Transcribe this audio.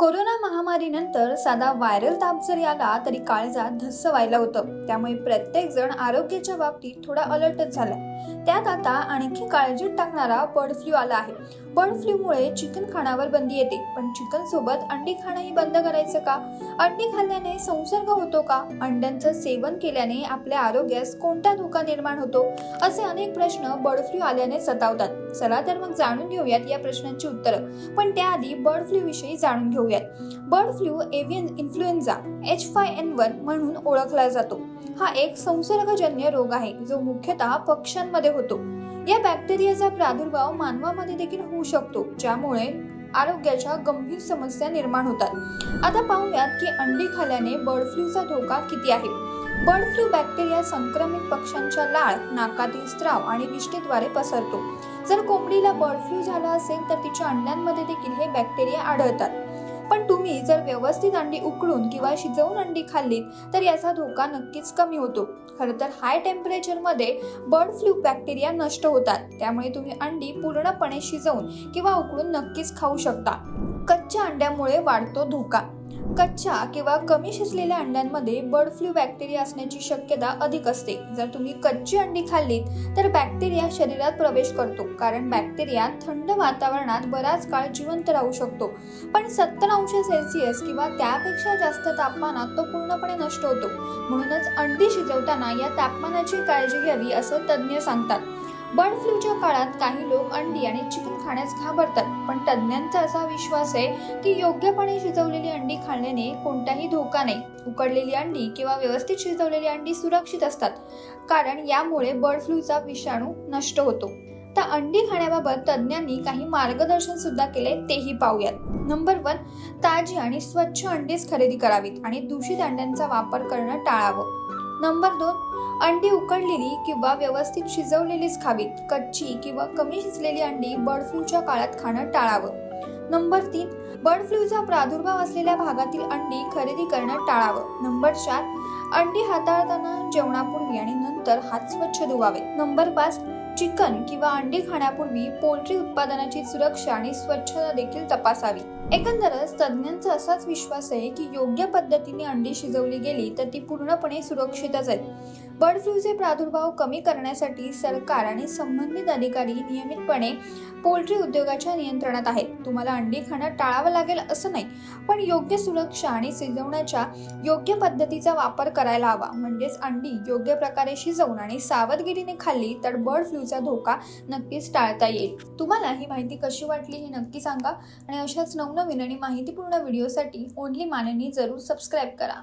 Corona महामारीनंतर साधा viral ताप जरी आला तरी काळजात धस्स व्हायला होतं. त्यामुळे प्रत्येक जण आरोग्याच्या बाबतीत थोडा अलर्टच झाला त्यात आता आणखी काळजीत टाकणारा बर्ड फ्लू आला आहे. बर्ड फ्लूमुळे चिकन खाण्यावर बंदी येते. पण चिकन सोबत अंडी खाणंही बंद करायचं का? अंडी खाल्ल्याने संसर्ग होतो का? अंड्यांचं सेवन केल्याने आपल्या आरोग्यास कोणता धोका निर्माण होतो? असे अनेक प्रश्न बर्ड फ्लू आल्याने सतावतात. चला तर मग जाणून घेऊयात या प्रश्नांची उत्तरं. पण त्याआधी बर्ड फ्लू विषयी जाणून पाहूयात bird flu avian influenza H five N one म्हणून ओळखला जातो. हा एक संसर्गजन्य रोग आहे जो मुख्यतः पक्ष्यांमध्ये होतो. या बॅक्टेरियाचा प्रादुर्भाव मानवामध्ये देखील होऊ शकतो ज्यामुळे आरोग्याच्या गंभीर समस्या निर्माण होतात. आता पाहूयात की अंडी खाल्ल्याने बर्ड फ्लूचा धोका किती आहे. बर्ड फ्लू बॅक्टेरिया संक्रमित पक्ष्यांच्या लाळ नाकातील स्त्राव आणि विष्ठेद्वारे पसरतो. जर कोंबडीला बर्ड फ्लू झाला असेल तर तिच्या अंड्यांमध्ये देखील हे बॅक्टेरिया आढळतात. पण तुम्ही जर व्यवस्थित अंडी उकळून किंवा शिजवून अंडी खाल्लीत तर याचा धोका नक्कीच कमी होतो. खरं तर हाय टेम्परेचरमध्ये बर्ड फ्लू बॅक्टेरिया नष्ट होतात. त्यामुळे तुम्ही अंडी पूर्णपणे शिजवून किंवा उकळून नक्कीच खाऊ शकता. कच्च्या अंड्यामुळे वाढतो धोका. कच्च्या किंवा कमी शिजलेल्या अंड्यांमध्ये बर्ड फ्लू बॅक्टेरिया असण्याची शक्यता अधिक असते. जर तुम्ही कच्ची अंडी खाल्लीत तर बॅक्टेरिया शरीरात प्रवेश करतो कारण बॅक्टेरिया थंड वातावरणात बराच काळ जिवंत राहू शकतो. पण सत्तर अंश सेल्सिअस किंवा त्यापेक्षा जास्त तापमानात तो पूर्णपणे नष्ट होतो. म्हणूनच अंडी शिजवताना या तापमानाची काळजी घ्यावी असं तज्ज्ञ सांगतात. बर्ड फ्लूच्या काळात काही लोक अंडी आणि चिकन खाण्यास घाबरतात पण तज्ज्ञांचा असा विश्वास आहे की योग्यपणे शिजवलेली अंडी खाल्ल्याने कोणताही धोका नाही. उकडलेली अंडी किंवा व्यवस्थित शिजवलेली अंडी सुरक्षित असतात कारण यामुळे बर्ड फ्लूचा विषाणू नष्ट होतो. तर अंडी खाण्याबाबत तज्ज्ञांनी काही मार्गदर्शन सुद्धा केले तेही पाहूयात. नंबर वन ताजी आणि स्वच्छ अंडीच खरेदी करावीत आणि दूषित अंड्यांचा वापर करणं टाळावं. नंबर दोन अंडी उकडलेली किंवा व्यवस्थित शिजवलेलीच खावीत कच्ची किंवा कमी शिजलेली अंडी बर्ड फ्लूच्या काळात खाणं टाळावं. नंबर तीन बर्ड फ्लूचा प्रादुर्भाव असलेल्या भागातील अंडी खरेदी करणं टाळावं. नंबर चार अंडी हाताळताना जेवणापूर्वी आणि नंतर हात स्वच्छ धुवावे. नंबर पाच चिकन किंवा अंडी खाण्यापूर्वी पोल्ट्री उत्पादनाची सुरक्षा आणि स्वच्छता देखील तपासावी. एकंदरच तज्ज्ञांचा असाच विश्वास आहे की योग्य पद्धतीने अंडी शिजवली गेली तर ती पूर्णपणे सुरक्षितच आहेत. बर्ड फ्लूचे प्रादुर्भाव कमी करण्यासाठी सरकार आणि संबंधित अधिकारी नियमितपणे पोल्ट्री उद्योगाच्या नियंत्रणात आहेत. तुम्हाला अंडी खाणं टाळावं लागेल असं नाही पण योग्य सुरक्षा आणि शिजवण्याच्या योग्य पद्धतीचा वापर करायला हवा. म्हणजेच अंडी योग्य प्रकारे शिजवून आणि सावधगिरीने खाल्ली तर बर्ड फ्लूचा धोका नक्कीच टाळता येईल. तुम्हाला ही माहिती कशी वाटली हे नक्की सांगा आणि अशाच नवनवीन आणि माहितीपूर्ण व्हिडिओसाठी ओनली माननी जरूर सबस्क्राईब करा.